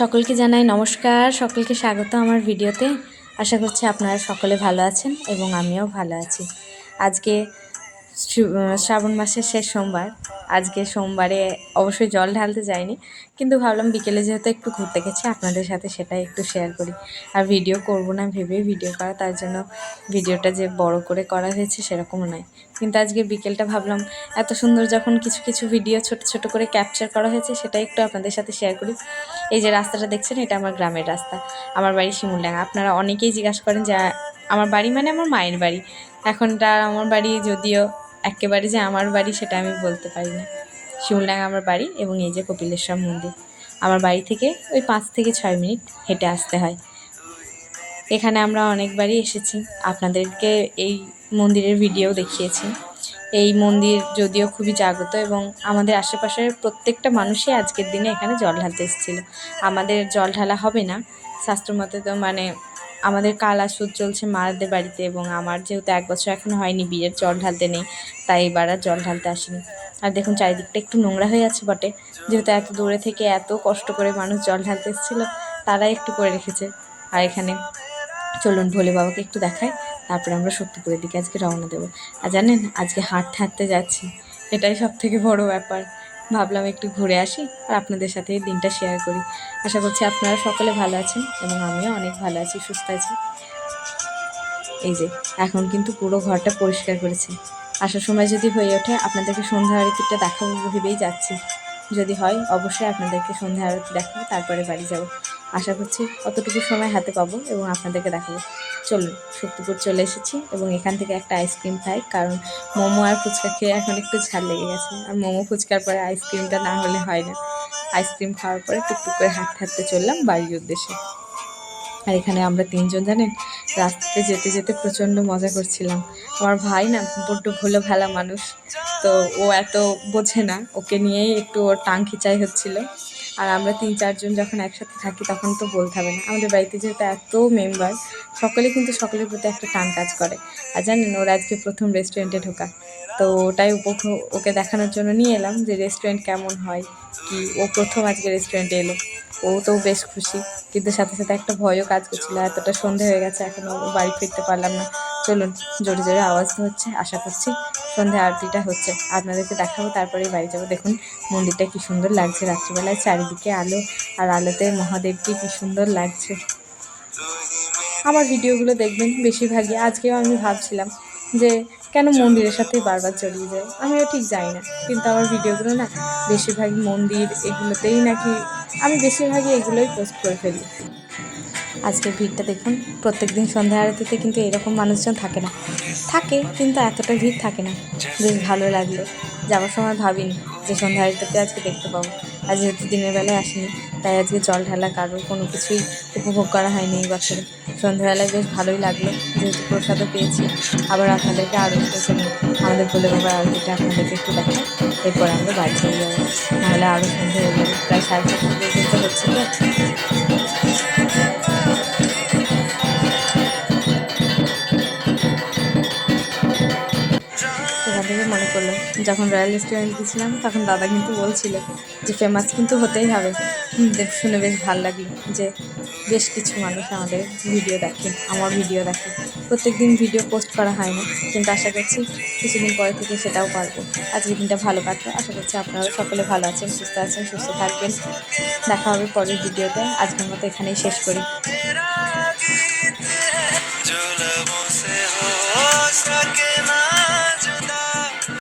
সকলকে জানাই নমস্কার, সকলকে স্বাগত আমার ভিডিওতে। আশা করছি আপনারা সকলে ভালো আছেন এবং আমিও ভালো আছি। আজকে শ্রাবণ মাসের শেষ সোমবার। আজকে সোমবারে অবশ্যই জল ঢালতে যাইনি। কিন্তু ভাবলাম বিকেলে যেহেতু একটু ঘুরতে গেছি, আপনাদের সাথে সেটাই একটু শেয়ার করি। আর ভিডিও করব না ভেবে ভিডিও করা, তার জন্য ভিডিওটা যে বড় করে করা হয়েছে সেরকমও নয়। কিন্তু আজকে বিকেলটা ভাবলাম, এত সুন্দর যখন কিছু কিছু ভিডিও ছোট ছোট করে ক্যাপচার করা হয়েছে, সেটাই একটু আপনাদের সাথে শেয়ার করি। এই যে রাস্তাটা দেখছেন, এটা আমার গ্রামের রাস্তা। আমার বাড়ি শিমুলডাঙ্গা। আপনারা অনেকেই জিজ্ঞাসা করেন যে, আমার বাড়ি মানে আমার মায়ের বাড়ি? এখনটা আমার বাড়ি যদিও একেবারে যে আমার বাড়ি সেটা আমি বলতে পারি না। শিমুলডাঙ্গা আমার বাড়ি এবং এই যে কপিলেশ্বর মন্দির। আমার বাড়ি থেকে ওই পাঁচ থেকে ছয় মিনিট হেঁটে আসতে হয়। এখানে আমরা অনেকবারই এসেছি। আপনাদেরকে এই মন্দিরের ভিডিও দেখিয়েছি। এই মন্দির যদিও খুবই জাগ্রত এবং আমাদের আশেপাশের প্রত্যেকটা মানুষই আজকের দিনে এখানে জল ঢালতে এসেছিল। আমাদের জল ঢালা হবে না। শাস্ত্রমতে তো মানে আমাদের কাল আসুদ চলছে মাদের বাড়িতে এবং আমার যেহেতু এক বছর এখনও হয়নি, বিয়ের জল ঢালতে নেই, তাই এবার আর জল ঢালতে আসিনি। আর দেখুন চারিদিকটা একটু নোংরা হয়ে আছে বটে, যেহেতু এত দূরে থেকে এত কষ্ট করে মানুষ জল ঢালতে এসেছিল, তারাই একটু করে রেখেছে। আর এখানে চলুন ভোলে বাবাকে একটু দেখায় তারপরে আমরা শক্তিপুরের দিকে আজকে রওনা দেবো। আর জানেন, আজকে হাঁটতে হাঁটতে যাচ্ছি, এটাই সব থেকে বড় ব্যাপার। ভাবলাম একটু ঘুরে আসি আর আপনাদের সাথে দিনটা শেয়ার করি। আশা করছি আপনারা সকলে ভালো আছেন এবং আমিও অনেক ভালো আছি, সুস্থ আছি। এই যে, এখন কিন্তু পুরো ঘরটা পরিষ্কার করেছে। আসার সময় যদি হয়ে ওঠে, আপনাদেরকে সন্ধ্যা আরতিটা দেখাবো ভেবেই যাচ্ছি। যদি হয়, অবশ্যই আপনাদেরকে সন্ধ্যা আরতি দেখাবো, তারপরে বাড়ি যাব। আশা করছি অতটুকু সময় হাতে পাবো এবং আপনাদেরকে দেখাবো। চলুন শক্তিপুর চলে এসেছি এবং এখান থেকে একটা আইসক্রিম খাই, কারণ মোমো আর ফুচকা খেয়ে এখন একটু ঝাল লেগে গেছে। আর মোমো ফুচকার পরে আইসক্রিমটা না হলে হয় না। আইসক্রিম খাওয়ার পরে টুকটুক করে হাঁটতে হাঁটতে চললাম বাড়ির উদ্দেশ্যে। আর এখানে আমরা তিনজন জানেন, রাস্তাতে যেতে যেতে প্রচণ্ড মজা করছিলাম। আমার ভাই না, বড্ড ভুলো ভালা মানুষ, তো ও এত বোঝে না। ওকে নিয়েই একটু ওর টাং খিচাই হচ্ছিল। আর আমরা তিন, চারজন যখন একসাথে থাকি, তখন তো বলতে হবে না। আমাদের বাড়িতে যেহেতু এত মেম্বার, সকলে কিন্তু সকলের প্রতি একটা টান কাজ করে। আর জানেন, ওর আজকে প্রথম রেস্টুরেন্টে ঢোকা। তো ওটাই ওকে দেখানোর জন্য নিয়ে এলাম যে রেস্টুরেন্ট কেমন হয়, কি ও প্রথম আজকে রেস্টুরেন্টে এলো। ও তো বেশ খুশি। কিন্তু সাথে সাথে একটা ভয়ও কাজ করছিল। এতটা সন্ধে হয়ে গেছে এখনও বাড়ি ফিরতে পারলাম না। চলুন, জোরে জোরে আওয়াজ হচ্ছে, আশা করছি সন্ধে আরতিটা হচ্ছে। আপনাদেরকে দেখাবো তারপরেই বাড়ি যাব। দেখুন, মন্দিরটা কি সুন্দর লাগছে। রাত্রিবেলায় চারিদিকে আলো আর আলোতে মহাদেবকে কি সুন্দর লাগছে। আমার ভিডিওগুলো দেখবেন বেশিরভাগই। আজকেও আমি ভাবছিলাম যে, কেন মন্দিরের সাথে বারবার জড়িয়ে যায়? আমিও ঠিক যাই না। কিন্তু আমার ভিডিওগুলো না বেশিরভাগই মন্দির এগুলোতেই নাকি আমি বেশিরভাগই এগুলোই পোস্ট করে ফেলি। আজকের ভিড়টা দেখুন। প্রত্যেক দিন সন্ধ্যা আরতিতে কিন্তু এরকম মানুষজন থাকে না। থাকে, কিন্তু এতটা ভিড় থাকে না। বেশ ভালো লাগল। যাওয়ার সময় ভাবিনি যে সন্ধ্যা আরতিতে আজকে দেখতে পাবো। আর যেহেতু দিনের বেলায় আসিনি, তাই আজকে জল ঢালা কারোর কোনো কিছুই উপভোগ করা হয়নি এই বছরে। সন্ধ্যাবেলায় বেশ ভালোই লাগল, যেহেতু প্রসাদও পেয়েছি। আবার আপনাদেরকে আরও একটু আমাদের বলে বাবার আরতিটা আপনাদেরকে একটু দেখাই। এরপর আমরা বাড়ি চলে যাব। নাহলে আরও সন্ধ্যা হয়ে যাবে। প্রায় সাড়ে চারটা হচ্ছে তো? সেখান থেকে মনে করলো যখন রয়্যাল রেস্টুরেন্ট গেছিলাম তখন দাদা কিন্তু বলছিল যে ফেমাস কিন্তু হতেই হবে হুম, দেখ শুনে বেশ ভালো লাগলো যে বেশ কিছু মানুষ আমাদের ভিডিও দেখে আমার ভিডিও দেখে প্রত্যেক দিন ভিডিও পোস্ট করা হয় না কিন্তু আশা করছি কিছুদিন পরে থেকে সেটাও পারবো আজকের দিনটা ভালো কাটলো আশা করছি আপনারাও সকলে ভালো আছেন সুস্থ আছেন সুস্থ থাকবেন দেখা হবে পরের ভিডিওতে আজকের মতো এখানেই শেষ করি जो लबों से